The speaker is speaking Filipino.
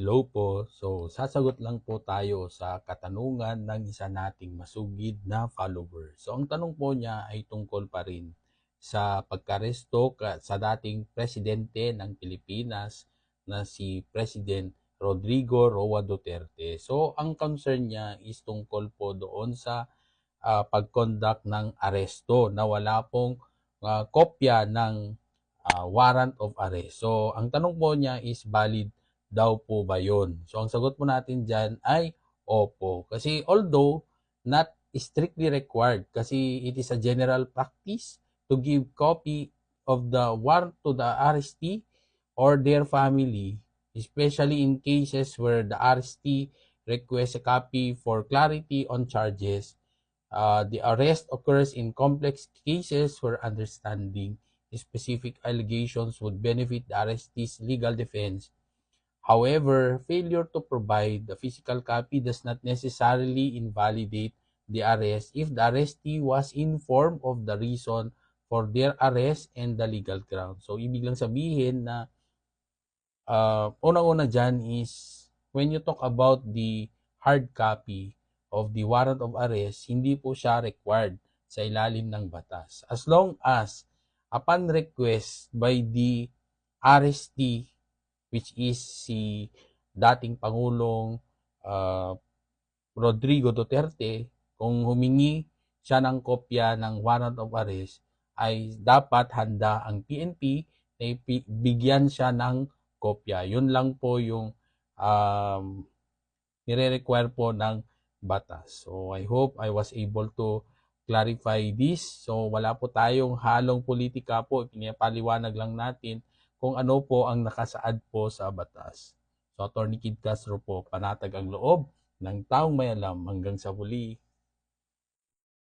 Hello po. So, sasagot lang po tayo sa katanungan ng isa nating masugid na follower. So, ang tanong po niya ay tungkol pa rin sa pagkaresto ka- sa dating presidente ng Pilipinas na si President Rodrigo Roa Duterte. So, ang concern niya is tungkol po doon sa ah, pag-conduct ng aresto na wala pong ah, kopya ng ah, warrant of arrest. So, ang tanong po niya is valid daw po ba yun? So, ang sagot po natin dyan ay opo. Kasi although not strictly required, kasi it is a general practice to give copy of the warrant to the arrestee or their family, especially in cases where the arrestee requests a copy for clarity on charges. Uh, the arrest occurs in complex cases where understanding specific allegations would benefit the arrestee's legal defense. However, failure to provide the physical copy does not necessarily invalidate the arrest if the arrestee was informed of the reason for their arrest and the legal ground. So, ibig lang sabihin na uh, unang-una dyan is when you talk about the hard copy of the warrant of arrest, hindi po siya required sa ilalim ng batas. As long as upon request by the arrestee which is si dating Pangulong uh, Rodrigo Duterte, kung humingi siya ng kopya ng warrant of arrest, ay dapat handa ang PNP na bigyan siya ng kopya. Yun lang po yung um, nire-require po ng batas. So I hope I was able to clarify this. So wala po tayong halong politika po. Pinapaliwanag lang natin kung ano po ang nakasaad po sa batas. So Attorney Kid Castro po, panatag ang loob ng taong may alam hanggang sa huli.